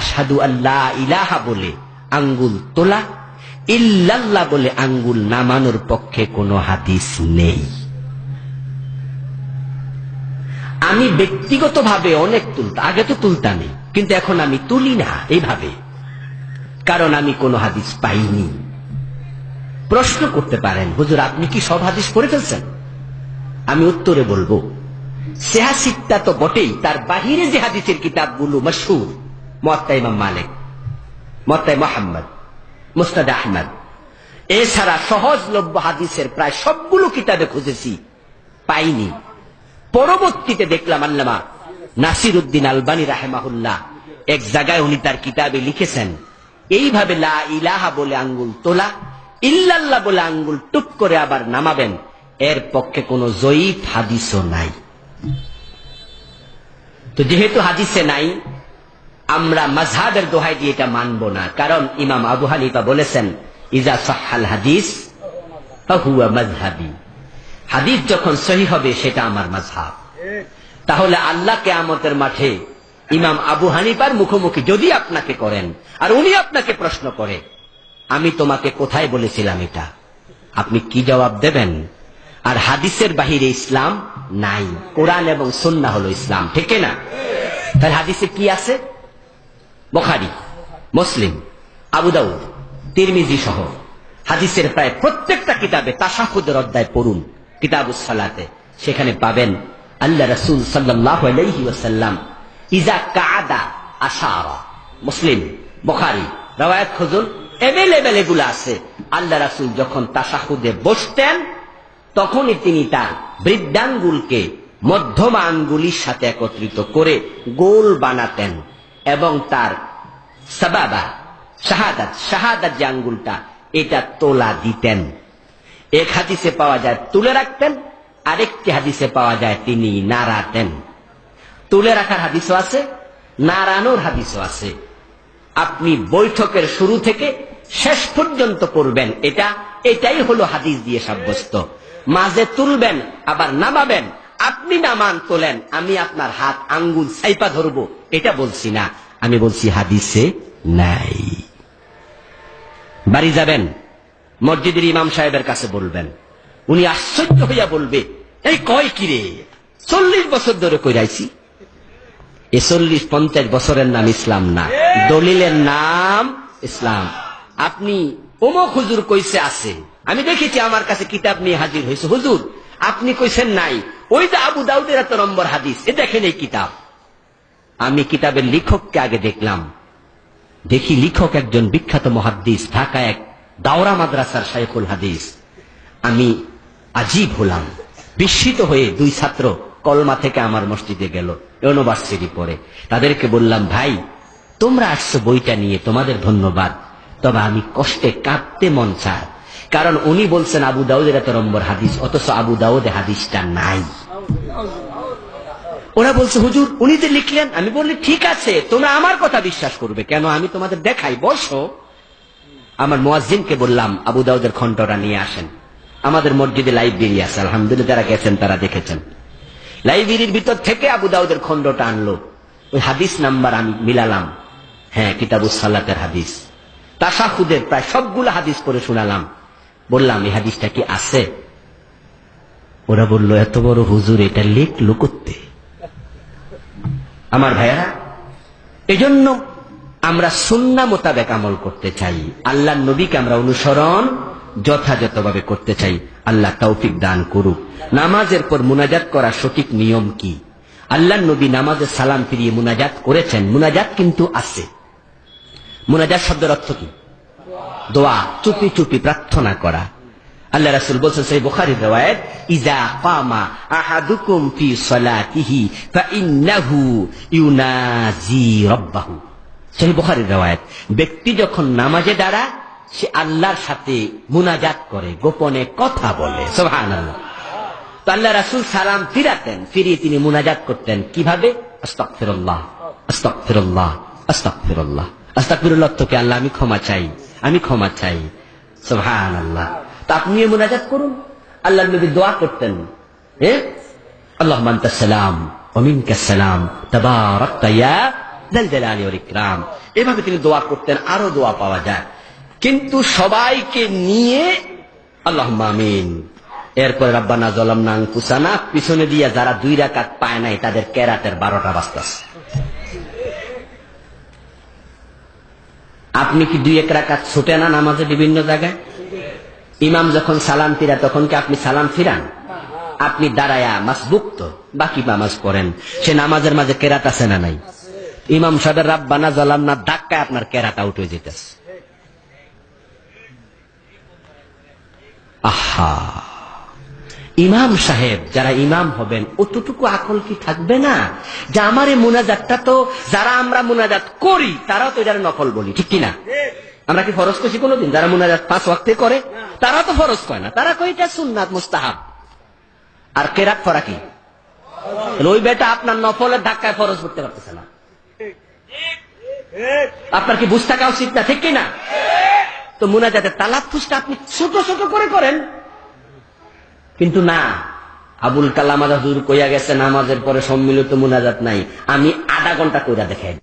আসাদু আল্লাহ ইলাহা বলে আঙ্গুল তোলা, ইল্লাল্লাহ বলে আঙ্গুল নামানোর পক্ষে কোনো হাদিস নেই। আমি ব্যক্তিগতভাবে অনেক তুলতাম, আগে তো তুলতামই, কিন্তু এখন আমি তুলি না এইভাবে, কারণ আমি কোনো হাদিস পাইনি। প্রশ্ন করতে পারেন, হুজুর, আপনি কি সব হাদিস পড়ে ফেলছেন? আমি উত্তরে বলব সেহাসিকটা তো বটেই, তার বাহিরে যে হাদিসের কিতাবগুলো মশহুর মত্তা ইমাম মালিক, মত্তাই মোহাম্মদ, মুস্তাদ আহমদ। এছাড়া সহজলভ্য হাদিসের প্রায় সবগুলো কিতাবে খুঁজেছি, পাইনি। পরবর্তীতে দেখলাম আল্লামা নাসির উদ্দিন আলবানী রাহেমাহুল্লাহ এক জায়গায় উনি তার কিতাবে লিখেছেন, এইভাবে লা ইলাহা বলে আঙ্গুল তোলা, ইল্লাল্লাহ বলে আঙ্গুল টুপ করে আবার নামাবেন, এর পক্ষে কোনো জয়ীফ হাদিসও নাই। তো যেহেতু হাদিসে নাই আমরা মাঝহাবের দোহাই দিয়ে এটা মানব না। কারণ ইমাম আবু হানিফা বলেছেন, ইজা সাহাল হাদিস হুয়া হাদিস যখন সহি হবে, সেটা আমার মাঝহাব তাহলে আল্লাহ কেয়ামতের মাঠে ইমাম আবু হানিফার মুখোমুখি যদি আপনাকে করেন, আর উনি আপনাকে প্রশ্ন করে, আমি তোমাকে কোথায় বলেছিলাম এটা? আপনি কি জবাব দেবেন? আর হাদিসের বাহিরে ইসলাম নাই। কোরআন এবং সন্না হলো ইসলাম, ঠিক না? তাহলে হাদিসে কি আছে? বখারি, মুসলিম, আবু দাউদ, তিরমিজি সহ। হাদিসের প্রায় প্রত্যেকটা কিতাবে তাসাহুদের অধ্যায় পড়ুন, কিতাবুস সালাতে। সেখানে পাবেন আল্লাহ রসুল ওয়াসাল্লাম ইজা কাদা আশারা। মুসলিম, বখারি, রওয়ায়াত খুঁজুন এভেলেবেল এগুলো আছে। আল্লাহ রাসুল যখন তাসাহুদে বসতেন, তখনই তিনি তার বৃদ্ধাঙ্গুলকে মধ্যমা আঙ্গুলির সাথে একত্রিত করে গোল বানাতেন। এবং তার সাবাবা, শাহাদাত শাহাদাত যে আঙ্গুলটা, এটা তোলা দিতেন। এক হাদিসে পাওয়া যায়, তুলে রাখতেন, আরেকটি হাদিসে পাওয়া যায়, তিনি নাড়াতেন। তুলে রাখার হাদিসও আছে, নাড়ানোর হাদিসও আছে। আপনি বৈঠকের শুরু থেকে শেষ পর্যন্ত পড়বেন, এটা, এটাই হলো হাদিস দিয়ে সাব্যস্ত। মাঝে তুলবেন, আবার নামাবেন আপনি নামান তোলেন আমি আপনার হাত আঙ্গুল সাইপা ধরবো। এটা বলছি না। আমি বলছি হাদিসে নাই। বাড়ি যাবেন, মসজিদের ইমাম সাহেবের কাছে বলবেন। উনি আশ্চর্য হইয়া বলবে, এই কয় কিরে চল্লিশ বছর ধরে কইরাইছি এ চল্লিশ পঞ্চাশ বছরের নাম ইসলাম না। দলিলের নাম ইসলাম। আপনি অমুক হুজুর কইছে আছে। আমি দেখেছি আমার কাছে কিতাব নিয়ে হাজির হয়েছে হুজুর, আপনি কইছেন নাই ওই যে আবু দাউদের এত নম্বর হাদিস, এ দেখেন এই কিতাব। আমি কিতাবের লেখককে আগে দেখলাম। দেখি লেখক একজন বিখ্যাত মহাদ্দিস ঢাকা এক দাওরা মাদ্রাসার শাইখুল হাদিস। আমি আজীব হলাম, বিস্মিত হয়ে দুই ছাত্র কলমা থেকে আমার মসজিদে গেল, ইউনিভার্সিটি পড়ে। তাদেরকে বললাম, ভাই, তোমরা আসছো বইটা নিয়ে, তোমাদের ধন্যবাদ। তবে আমি কষ্টে কাঁদতে মন চায়। কারণ উনি বলছেন আবু দাউদের এত নম্বর হাদিস, অথচ আবু দাউদে হাদিসটা নাই। ওরা বলছে, হুজুর, উনি যে লিখলেন, আমি বললি ঠিক আছে, তোমরা আমার কথা বিশ্বাস করবে। কেন আমি তোমাদের দেখাই? বসো। আমার মোয়াজিনকে বললাম, আবু দাউদের খন্ডটা নিয়ে আসেন। আমাদের মসজিদে লাইব্রেরি আছে, আলহামদুলিল্লাহ, যারা গেছেন, তারা দেখেছেন। লাইব্রেরির ভিতর থেকে আবু দাউদের খন্ডটা আনলো। ওই হাদিস নাম্বার আমি মিলালাম। হ্যাঁ কিতাবুস হাদিস। তাসাহুদের প্রায় সবগুলো হাদিস করে শোনালাম। বললাম, এই হাদিসটা কি আছে? ওরা বলল, এত বড় হুজুর, এটা লিখলো করতে আমার ভাইয়ারা, এজন্য আমরা সুন্না মোতাবেক আমল করতে চাই। আল্লাহ নবীকে আমরা অনুসরণ যথাযথভাবে করতে চাই। আল্লাহ তৌফিক দান করুক। নামাজের পর মুনাজাত করা সঠিক নিয়ম কি? আল্লাহ নবী নামাজের সালাম ফিরিয়ে মুনাজাত করেছেন। মুনাজাত কিন্তু আছে। মুনাজাত শব্দের অর্থ কি? দোয়া চুপি চুপি প্রার্থনা করা। আল্লাহ রাসুল বলছেন সেই বুখারির রেওয়ায়ত ইজা কামা আহাদুকুম ফি সালাতিহি ফাইন্নাহু ইউনাজি রাব্বাহু। সেই বুখারির রেওয়ায়ত, ব্যক্তি যখন নামাজে দাঁড়া, সে আল্লাহর সাথে মুনাজাত করে, গোপনে কথা বলে। সুবহানাল্লাহ। তো আল্লাহ রাসূল সালাম ফিরাতেন, ফিরিয়ে তিনি মুনাজাত করতেন। কীভাবে? আস্তাগফিরুল্লাহ আস্তাগফিরুল্লাহ আস্তাগফিরুল্লাহ। আস্তাগফিরুল্লাহ তোকে আল্লাহ আমি ক্ষমা চাই। আমি ক্ষমা চাই। সুবহানাল্লাহ। তা আপনিও মুনাজাত করুন। আল্লাহ নবী দোয়া করতেন। আল্লাহ এভাবে তিনি দোয়া করতেন, আরও দোয়া পাওয়া যায়। কিন্তু সবাইকে নিয়ে আল্লাহ এরপর রাব্বানা জলাম নাং কুসানা পিছনে দিয়ে যারা দুই রাকাত পায় নাই, তাদের কেরাতের বারোটা বাজতেছে। আপনি কি দুই এক রাকাত ছুটে না নামাজে বিভিন্ন জায়গায়? ইমাম যখন সালাম ফিরা তখন কি আপনি সালাম ফিরান? আপনি দাঁড়ায়া মাসবুক তো বাকি নামাজ পড়েন। সে নামাজের মাঝে কেরাত আছে না নাই? ইমাম সাহেবের রাব্বানা জলাম না ধাক্কায় আপনার কেরাটা উঠে যেতেছে। আহা! ইমাম সাহেব, যারা ইমাম হবেন, অতটুকু আকল কি থাকবে না? যে আমার এই মোনাজাতটা তো, যারা আমরা মোনাজাত করি, তারাও তো এটার নকল বলি, ঠিক কিনা? আমরা কি ফরজ করছি কোনোদিন? যারা মোনাজাত পাঁচ ওয়াক্তে করে, তারা তো ফরজ করে না। তারা কই এটা সুন্নাত, মুস্তাহাব। আর কেরাত ফরা কি? ওই বেটা আপনার নফলের ধাক্কায় ফরজ করতে পারতেছে না। আপনার কি বুঝ থাকা উচিত না, ঠিক কিনা? তো মোনাজাতের তালাত ফুসটা আপনি ছোট ছোট করে করেন। কিন্তু না, আবুল কালাম আজাদুর কইয়া গেছে, নামাজের পরে সম্মিলিত মোনাজাত নাই। আমি আধা ঘণ্টা কইরা দেখাই